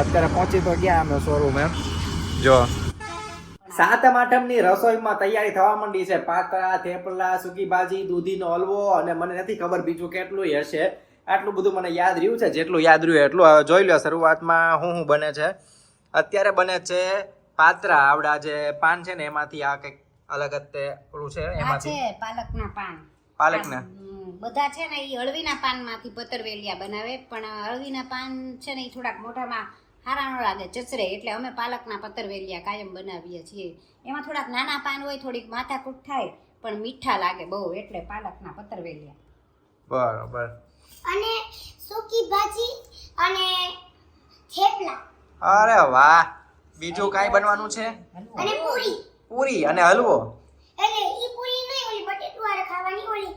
અત્યારે પહોંચી તો ગયા અમે શોરૂમ એમ. જો. સાતમ આઠમની રસોઈમાં તૈયારી થવા માંડી છે. પાતરા થેપલા સૂકી ભાજી દૂધીનો હલવો અને મને નથી ખબર બીજું કેટલું હશે. આટલું બધું મને યાદ રહ્યું છે. જેટલું યાદ રહ્યું એટલું હવે જોઈ લો શરૂઆતમાં શું શું બને છે. અત્યારે બને છે પાતરા આવડા જે પાન છે ને એમાંથી આ કંઈક અલગ જ તે ઓલું છે એમાંથી. પાલકના પાન. પાલકના? બધા છે ને એ હળવીના પાનમાંથી પતરવેલિયા બનાવે. પણ હળવીના પાન છે ને એ થોડાક મોઢામાં હારા ન લાગે ચચરે એટલે અમે પાલકના પતરવેલિયા કાયમ બનાવીએ છીએ. એમાં થોડાક નાના પાન હોય થોડીક માથાકૂટ થાય પણ મીઠા લાગે બહુ. એટલે પાલકના પતરવેલિયા બરોબર. અને સૂકી ભાજી અને થેપલા. અરે વાહ! બીજું કાંઈ બનવાનું છે? અને પૂરી. પૂરી અને હલવો? એટલે ઈ પૂરી નહીં ઓલી બટેટું વાળા ખાવાની ઓલી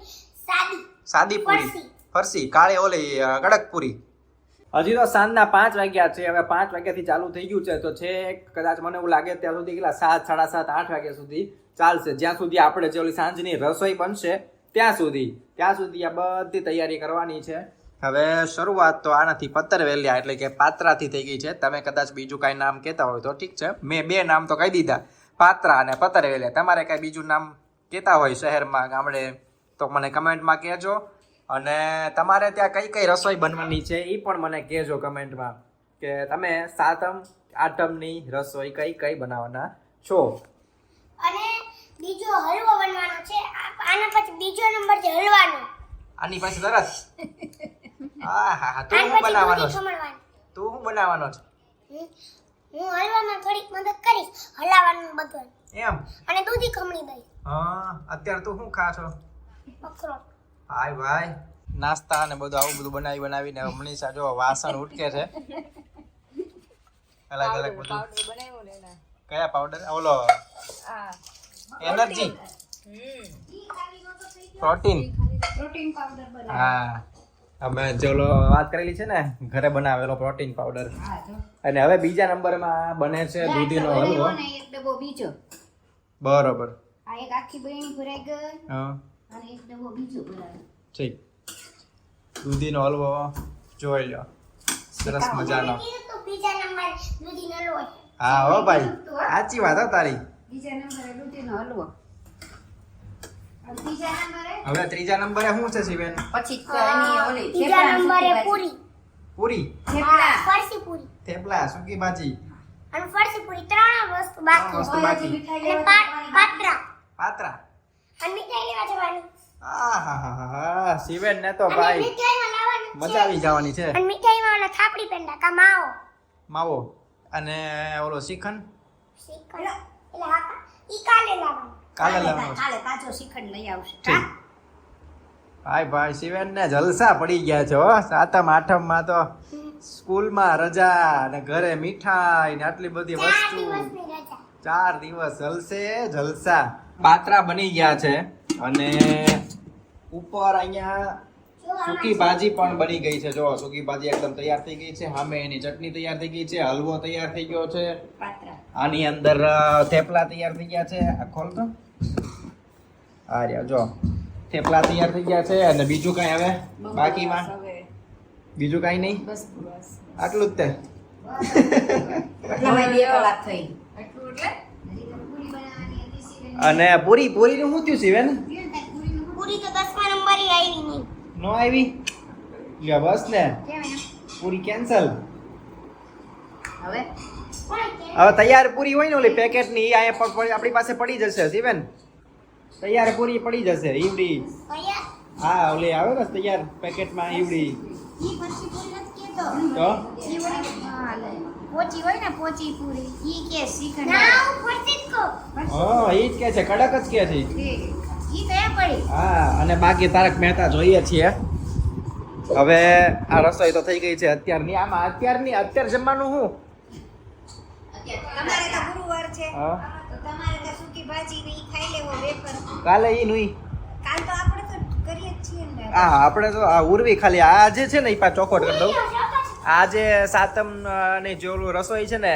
સાદી. સાદી પૂરી. ફરસી. કાળે કાળી ઓલી કડક પૂરી. હજી તો સાંજના પાંચ વાગ્યા છે, હવે પાંચ વાગ્યાથી ચાલુ થઈ ગયું છે, તો છે કદાચ મને એવું લાગે ત્યાં સુધી કેટલા, સાત, સાડા સાત, આઠ વાગ્યા સુધી ચાલશે. જ્યાં સુધી આપણે જે ઓલી સાંજની રસોઈ બનશે, ત્યાં સુધી ત્યાં સુધી આ બધી તૈયારી કરવાની છે. હવે શરૂઆત તો આનાથી પત્તર વેલ્યા એટલે કે પાત્રાથી થઈ ગઈ છે. તમે કદાચ બીજું કાંઈ નામ કહેતા હોય તો ઠીક છે. મેં બે નામ તો કહી દીધા. પાત્રા અને પત્તર વેલ્યા. તમારે કાંઈ બીજું નામ કહેતા હોય શહેરમાં, ગામડે, તો મને કમેન્ટમાં કહેજો. અને તમારે ત્યાં કઈ કઈ રસોઈ બનવાની છે? એ પણ મને કહેજો કમેન્ટમાં કે તમે સાતમ આઠમની રસોઈ કઈ કઈ બનાવવાના છો? અને બીજો હલવો બનવાનો છે. આના પછી બીજો નંબર છે હલવાનો. આની પાસે સરસ. હા હા હા તું હું બનાવવાનો તું હું બનાવવાનો છે? હું હલવામાં થોડીક મદદ કરીશ હલાવવાનું બધું એમ? અને દૂધી ખમણી દઈ હા અત્યારે તું શું ખા છો? અખરોટ હાય ભાઈ. નાસ્તા ને બધું આવું બધું બનાવી બનાવીને મનીષા જો વાસણ ઉટકે છે. અલગ અલગ બધું. કયા પાવડર ઓલો એનર્જી. પ્રોટીન. પ્રોટીન પાવડર હા. અમે ચલો વાત કરેલી છે ને ઘરે બનાવેલો પ્રોટીન પાવડર અને હવે બીજા નંબરમાં બને છે દૂધીનો હલવો. એક ડબ્બો બીજો. બરોબર. આ એક આખી બહેણી ભરાઈ ગઈ. હા. ઠીક. દૂધીનો હલવો જોઈ લો સરસ મજાનો. કીધું તું બીજા નંબર દૂધીનો લોટ હા હો ભાઈ. સાચી વાત હો તારી. બીજા નંબરે દૂધીનો હલવો. અને ત્રીજા નંબરે? હવે ત્રીજા નંબરે શું છે શિવેન? પછી ત્રીજા નંબરે પૂરી. પૂરી? થેપલા. ફરસી પૂરી. થેપલા સૂકી ભાજી? અને ફરસી પૂરી ત્રણ વસ્તુ બાકી. વસ્તુ બાકી. હજી મીઠાઈ અને લેવા પા- પાત્રા પાત્રા અને મીઠાઈ લેવા જવાની? આહાહાહા. શિવેન ને તો ભાઈ મીઠાઈમાં લાવવાનું મજા આવી જવાની છે. અને મીઠાઈમાં ઓલા થાપડી પેંડા કા માવો? માવો અને ઓલો શ્રીખંડ શ્રીખંડ એટલે હા ઈ કાલે લાવવાનું. કાલે કાલે કાલે કાચો શ્રીખંડ લઈ આવશે. ભાઈ ભાઈ શિવેન ને જલસા પડી ગયા છે સાતમ આઠમમાં તો સ્કૂલમાં રજા અને ઘરે મીઠાઈ ને આટલી બધી વસ્તુ. ચાર દિવસ જલસે જલસા. પાત્રા બની ગયા છે અને ઉપર અહીંયા સૂકી ભાજી પણ બની ગઈ છે. જો સૂકી ભાજી એકદમ તૈયાર થઈ ગઈ છે. સામે એની ચટણી તૈયાર થઈ ગઈ છે. હલવો તૈયાર થઈ ગયો છે. આની અંદર થેપલા તૈયાર થઈ ગયા છે. આ ખોલ તો. આ રહ્યા જો. થેપલા તૈયાર થઈ ગયા છે અને બીજું કઈ હવે બાકીમાં? બીજું કઈ નહીં? બસ આટલું જ તો. અને પૂરી પૂરી નું શું થયું છે કેમ પૂરી તો દસમા નંબરે આવી નહીં નો આવી? લે બસ ને. પૂરી કેન્સલ હવે? હવે તૈયાર પૂરી હોય ને ઓલી પેકેટની અહીંયા આપણી પાસે પડી જશે શિવેન તૈયાર પૂરી પડી જશે ઈવડી. હા ઓલી આવે ને તૈયાર પેકેટમાં ઈવડી. તો. પોચી હોય ને પોચી પૂરી. ઈ કે શ્રીખંડ. ના હું પોચી જ કહું. હા ઈ જ કે છે કડક જ કે છે ઈ. કયા પડી. હા અને બાકી તારક મહેતા જોઈએ છીએ. હવે આ રસોઈ તો થઈ ગઈ છે અત્યારની. આમાં અત્યારની અત્યાર જમવાનું શું તમારે તો ગુરુવાર છે. તમારે તો સૂકી ભાજી ને ઈ ખાઈ લેવો વેફર. કાલે ઈ નુઈ કાલ તો આપણે તો કરીએ જ છીએ ને હા આપણે તો આ ઉર્વી ખાલી. આ જે છે ને ઈ પા ચોખવટ કરી દઉં. આ જે સાતમની જે ઓલું રસોઈ છે ને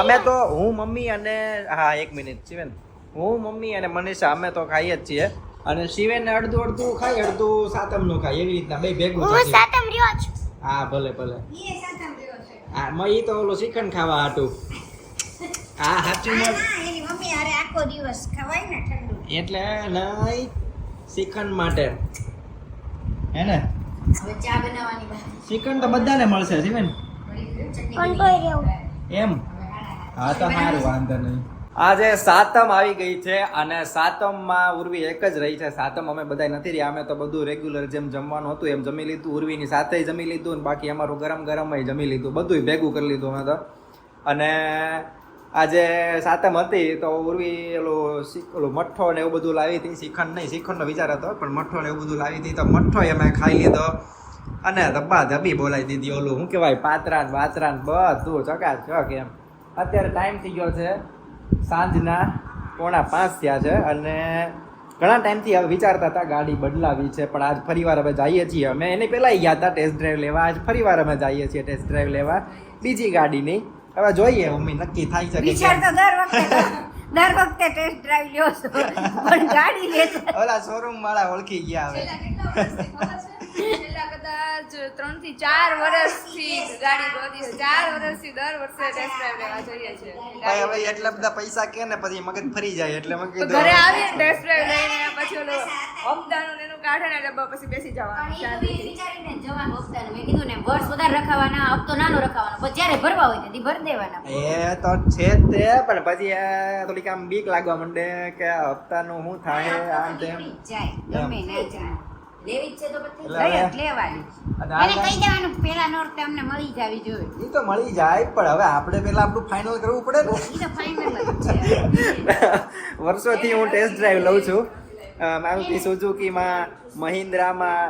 અમે તો હું મમ્મી અને હા એક મિનિટ શિવેન. હું મમ્મી અને મનીષા અમે તો ખાઈએ જ છીએ. અને શિવેન અડધું અડધું ખાય અડધું સાતમનું ખાય. એવી રીતના બે ભેગું હું સાતમ રહ્યો છું હા ભલે ભલે. હા સાતમ રહ્યો છે. આ મય તો ઓલું શ્રીખંડ ખાવા હાટું. હા સાચું મમ્મી આખો દિવસ ખવાય ને ઠંડુ. એટલે નહીં શ્રીખંડ માટે. હે ને? હવે ચા બનાવવાની બાકી. શ્રીખંડ તો બધાને મળશે પણ રહેવું. એમ? હા તો સારું વાંધો નહીં. આજે સાતમ આવી ગઈ છે અને સાતમમાં ઉર્વી એક જ રહી છે. સાતમ અમે બધા નથી રહ્યા. અમે તો બધું રેગ્યુલર જેમ જમવાનું હતું એમ જમી લીધું. ઉર્વીની સાથે જમી લીધું અને બાકી અમારું ગરમ ગરમ જમી લીધું. બધું ભેગું કરી લીધું અમે તો. અને આજે સાતમ હતી તો ઉર્વી શી- ઓલું મઠ્ઠો ને એવું બધું લાવી હતી. શ્રીખંડ નહીં, શ્રીખંડનો વિચાર હતો, પણ મઠ્ઠો ને એવું બધું લાવી હતી તો મઠ્ઠો અમે ખાઈ લીધો અને ધબ્બા ધબ્બી બોલાવી દીધી ઓલું, શું કહેવાય પાત્રાન બાત્રાન બધું ચકાચક એમ. અત્યારે ટાઈમ થઈ ગયો છે સાંજના પોણા પાંચ થયા છે અને ઘણા ટાઈમથી હવે વિચારતા હતા ગાડી બદલાવી છે, પણ આજ ફરીવાર અમે જઈએ છીએ. અમે એની પહેલાં ગયા હતા ટેસ્ટ ડ્રાઈવ લેવા, આજ ફરીવાર અમે જઈએ છીએ ટેસ્ટ ડ્રાઈવ લેવા. બીજી ગાડીની હવે જોઈએ મમ્મી નક્કી થાય છે વિચાર તો દર વખતે દર વખતે ટેસ્ટ ડ્રાઈવ લ્યો છો. પણ ગાડી લેતા ઓલા શોરૂમ વાળા ઓળખી ગયા હવે. ત્રણથી ચાર વર્ષથી ગાડી ગોતી છે. ચાર વર્ષથી દર વર્ષે ટેસ્ટ ડ્રાઈવ લેવા જઈએ છીએ. ભાઈ હવે એટલા બધા પૈસા કે ને પછી મગજ ફરી જાય એટલે મગજ ઘરે આવીને ટેસ્ટ ડ્રાઈવ લઈને પછી ઓલો હપ્તાનું ને એનું કાઢે ને એટલે પછી બેસી જવાનું. વિચારીને જવાનું હપ્તાનું. મેં કીધું ને વર્ષ વધારે રખાવાના હપ્તો નાનો રખાવાનો. પછી જ્યારે ભરવા હોય તેથી ભર દેવાના. એ તો છે તે પણ પછી થોડીક આમ બીક લાગવા માંડે કે આ હપ્તાનું શું થાય આમ તેમ. જાય ગમે ના જાય. લેવી છે તો પછી. લઈ જ લેવાની એને કહી દેવાનું? પેલા નોટ અમને મળી જાવી જોઈએ. એ તો મળી જાય પણ હવે આપણે પેલા આપણું ફાઇનલ કરવું પડે ને. એ તો ફાઇનલ વર્ષોથી હું ટેસ્ટ ડ્રાઈવ લઉં છું. મારુતિ સુઝુકીમાં મહિન્દ્રામાં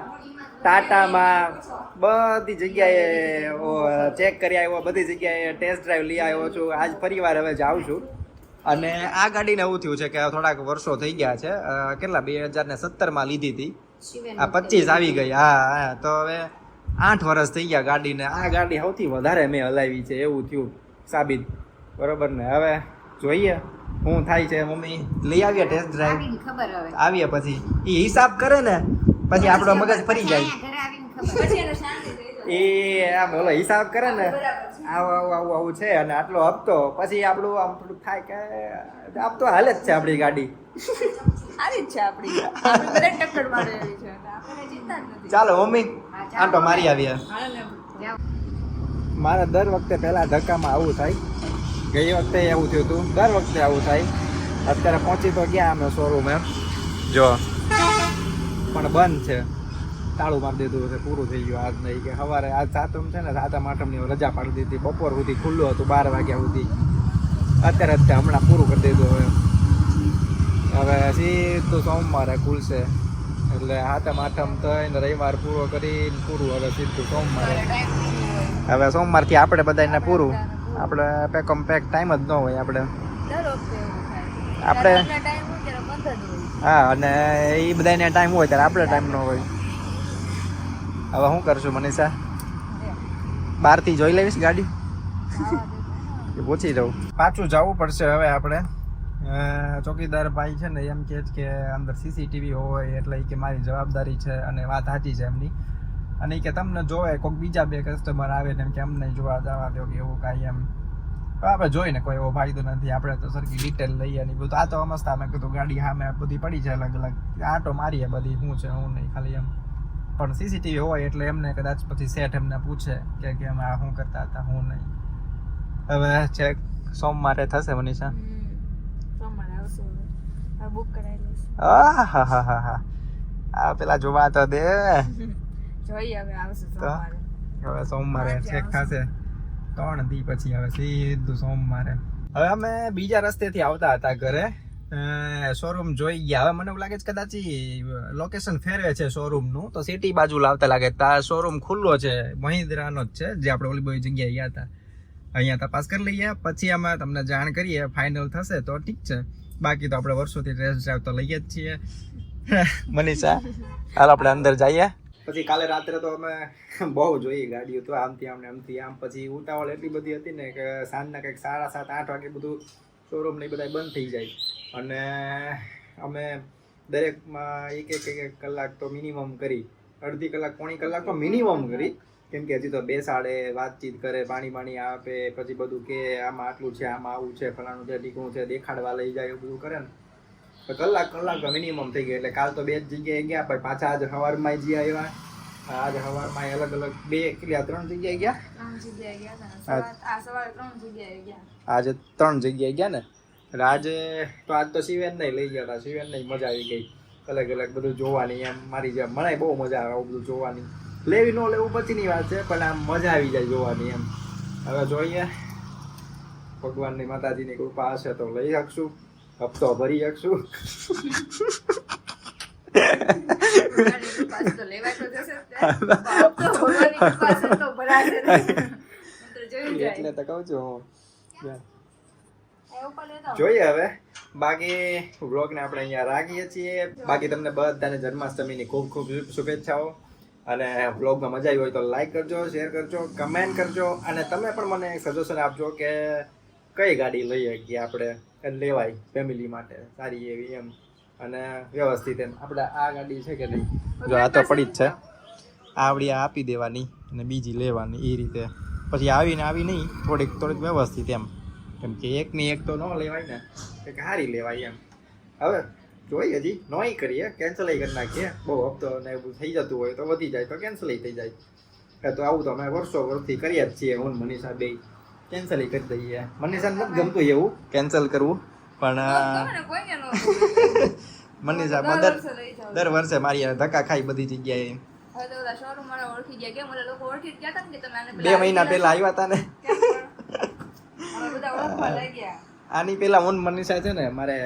ટાટામાં બધી જગ્યાએ ચેક કરી આવ્યો બધી જગ્યાએ ટેસ્ટ ડ્રાઈવ લઈ આવ્યો છું. આજ ફરીવાર હવે જાઉં છું. અને આ ગાડીને એવું થયું છે કે થોડાક વર્ષો થઈ ગયા છે. કેટલા? બે હજાર ને સત્તરમાં લીધી હતી. આ પચીસ આવી ગઈ. હા હા તો હવે આઠ વર્ષ થઈ ગયા ગાડીને. આ ગાડી સૌથી વધારે મેં હલાવી છે એવું થયું સાબિત. બરોબર ને? હવે જોઈએ શું થાય છે મમ્મી. લઈ આવીએ ટેસ્ટ ડ્રાઈવ ખબર હવે. આવીએ પછી. એ હિસાબ કરે ને પછી આપણો મગજ ફરી જાય. એ આમ ઓલો હિસાબ કરે ને. આવું આવું આવું આવું છે અને આટલો હપ્તો. પછી આપણું આમ થોડુંક થાય કે હપ્તો હાલે જ છે આપણી ગાડી. આવી જ છે આપણી આપણે બધા ટક્કર મારે છે. આપણે ચિંતા જ નથી. ચાલો મમ્મી આંટો મારી આવીએ મારે દર વખતે પહેલા ધક્કામાં આવું થાય. ગઈ વખતે એવું થયું હતું. દર વખતે આવું થાય. અત્યારે પહોંચી તો ગયા અમે શોરૂમ એમ. જો. પણ બંધ છે. તાળું મારી દીધું છે. પૂરું થઈ ગયું આજ નહીં કે સવારે આજ સાતમ છે ને સાતમ આઠમની રજા પાડી દીધી. બપોર સુધી ખુલ્લું હતું બાર વાગ્યા સુધી. અત્યારે અત્યારે હમણાં પૂરું કરી દીધું હવે હવે સીધું સોમવારે ખુલશે. એટલે સાતમ આઠમ થઈને રવિવાર પૂરો કરીને પૂરું હવે સીધું સોમવારે. હવે સોમવારથી આપણે બધાને પૂરું. આપણે પેકમ પેક ટાઈમ જ ન હોય આપણે. આપણે- હા અને એ બધાને ટાઈમ હોય ત્યારે આપણે ટાઈમ ન હોય. હવે શું કરશું મનીષા? બહારથી જોઈ લેવીશ ગાડી? પૂછી જાઉં. પાછું જવું પડશે હવે આપણે. ચોકીદાર ભાઈ છે ને એમ કહે છે કે અંદર સીસીટીવી હોય એટલે કે મારી જવાબદારી છે અને વાત સાચી છે એમની. અને કે તમને જોવે, કોઈક બીજા બે કસ્ટમર આવે ને એમ કે અમને જોવા જવા દો કે એવું કાંઈ એમ. આપણે જોઈને કોઈ એવો ફાયદો નથી, આપણે તો સરખી ડિટેલ લઈએ ને બધું. આ તો અમસ્તા મેં કીધું ગાડી સામે બધી પડી છે અલગ અલગ. આટો મારીએ બધી શું છે શું નહીં, ખાલી એમ. પણ સીસીટીવી હોય એટલે એમને કદાચ પછી સેટ એમને પૂછે કે કે અમે આ શું કરતા હતા શું નહીં. હવે ચેક સોમવારે થશે મનીષા. આ પેલા જોવા તો દે. જોઈએ હવે આવશે સોમવારે. હવે સોમવારે ચેક થશે. ત્રણ દી પછી હવે સીધું સોમવારે. હવે અમે બીજા રસ્તેથી આવતા હતા ઘરે. શોરૂમ જોઈ ગયા. હવે મને એવું લાગે છે કદાચ લોકેશન ફેરવે છે શોરૂમનું તો સિટી બાજુ લાવતા લાગે. તા શોરૂમ ખુલ્લો છે. મહિન્દ્રાનો જ છે. જે આપણે ઓલી બધી જગ્યાએ ગયા હતા. અહીંયા તપાસ કરી લઈએ. પછી અમે તમને જાણ કરીએ. ફાઇનલ થશે તો ઠીક છે. બાકી તો આપણે વર્ષોથી રેસ ડ્રાઈવ તો લઈએ જ છીએ. મનીષા હાલ આપણે અંદર જઈએ. પછી કાલે રાત્રે તો અમે બહુ જોઈએ ગાડીઓ તો આમથી આમ ને આમથી આમ. પછી ઉતાવળ એટલી બધી હતી ને કે સાંજના કંઈક સાડા સાત આઠ વાગે બધું શોરૂમ ને બધા બંધ થઈ જાય. અને અમે દરેકમાં એક એક એક એક કલાક તો મિનિમમ કરી. અડધી કલાક પોણી કલાક તો મિનિમમ કરી. કેમ કે હજી તો બેસાડે વાતચીત કરે પાણી પાણી આપે પછી બધું કે આમાં આટલું છે આમાં આવું છે ફલાણું છે ટીકણું છે દેખાડવા લઈ જાય એવું બધું કરે ને. તો કલાક કલાક મિનિમમ થઈ ગયો એટલે કાલ તો બે જ જગ્યાએ ગયા પણ પાછા આજ સવારમાં જી આવ્યા આજ સવારમાં અલગ અલગ બે કેટલા ત્રણ જગ્યાએ ગયા? ત્રણ જગ્યાએ ગયા આજે ત્રણ જગ્યાએ ગયા ને? એટલે આજે તો આજ તો શિવેન નહીં લઈ ગયા હતા શિવેન નહીં મજા આવી ગઈ. અલગ અલગ બધું જોવાની એમ મારી જેમ મને બહુ મજા આવે આવું બધું જોવાની. લેવી ન લેવું પછીની વાત છે પણ આમ મજા આવી જાય જોવાની એમ. હવે જોઈએ. ભગવાનની માતાજીની કૃપા હશે તો લઈ શકશું. હપ્તો ભરી શકશું. એટલે તો કહું છું હું. જોઈએ હવે. બાકી વ્લોગને આપણે અહીંયા રાખીએ છીએ. બાકી તમને બધાને જન્માષ્ટમીની ખૂબ ખૂબ શુભેચ્છાઓ. અને વ્લોગમાં મજા આવી હોય તો લાઈક કરજો શેર કરજો કમેન્ટ કરજો અને તમે પણ મને સજેશન આપજો કે કઈ ગાડી લઈ શકીએ આપણે લેવાય ફેમિલી માટે, સારી એવી એમ. અને વ્યવસ્થિત એમ. આપણે આ ગાડી છે કે નહીં? જો આ તો પડી જ છે. આવડી આ આપી દેવાની અને બીજી લેવાની એ રીતે. પછી આવીને આવી નહીં, થોડીક થોડીક વ્યવસ્થિત એમ. કેમ કે એકની એક તો ન લેવાય ને કે હારી લેવાય એમ. હવે જોઈએ હજી નોય કરીએ કેન્સલ કરી નાખીએ બહુ હપ્તો ને એવું થઈ જતું હોય તો વધી જાય તો કેન્સલ થઈ જાય એ તો આવું તો અમે વર્ષો વર્ષથી કરીએ જ છીએ હું મનીષા બે કેન્સલ કરી દઈએ મનીષાને નથી ગમતું એવું કેન્સલ કરવું પણ. મનીષા દર દર વર્ષે દર વર્ષે મારી ધક્કા ખાઈ બધી જગ્યાએ બે મહિના પેલા આવ્યા હતા ને બધા ઓળખવા લાગ્યા આની પેલા ઓન ને મનીષા છે ને, મારે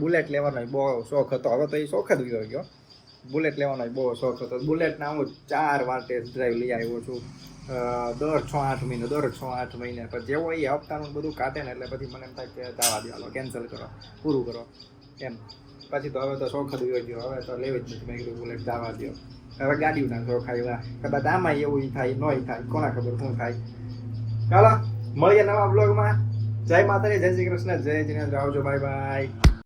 બુલેટ લેવાનો બહુ શોખ હતો. હવે તો એ શોખ જ ગયો ગયો. બુલેટ લેવાનો બહુ શોખ હતો. બુલેટના હું ચાર વાર ટેસ્ટ ડ્રાઈવ લઈ આવ્યો છું. દર છ આઠ મહિને, દર છ આઠ મહિને. પણ જેવો એ હપ્તાનું બધું કાઢે ને એટલે પછી મને એમ થાય કે જવા દે, હાલો કેન્સલ કરો, પૂરું કરો. એમ. પછી તો હવે તો શોખ જ ગયો હવે તો લેવી જ નથી. મેં કીધું બુલેટ જવા દો. હવે ગાડીઓના શોખ આવ્યા. કદાચ આમાં એવું થાય નોય થાય, કોના ખબર શું થાય. ચાલો, મળીએ નવા બ્લોગમાં જય માતાજી જય શ્રી કૃષ્ણ જય જીનેન્દ્ર. આવજો બાય બાય.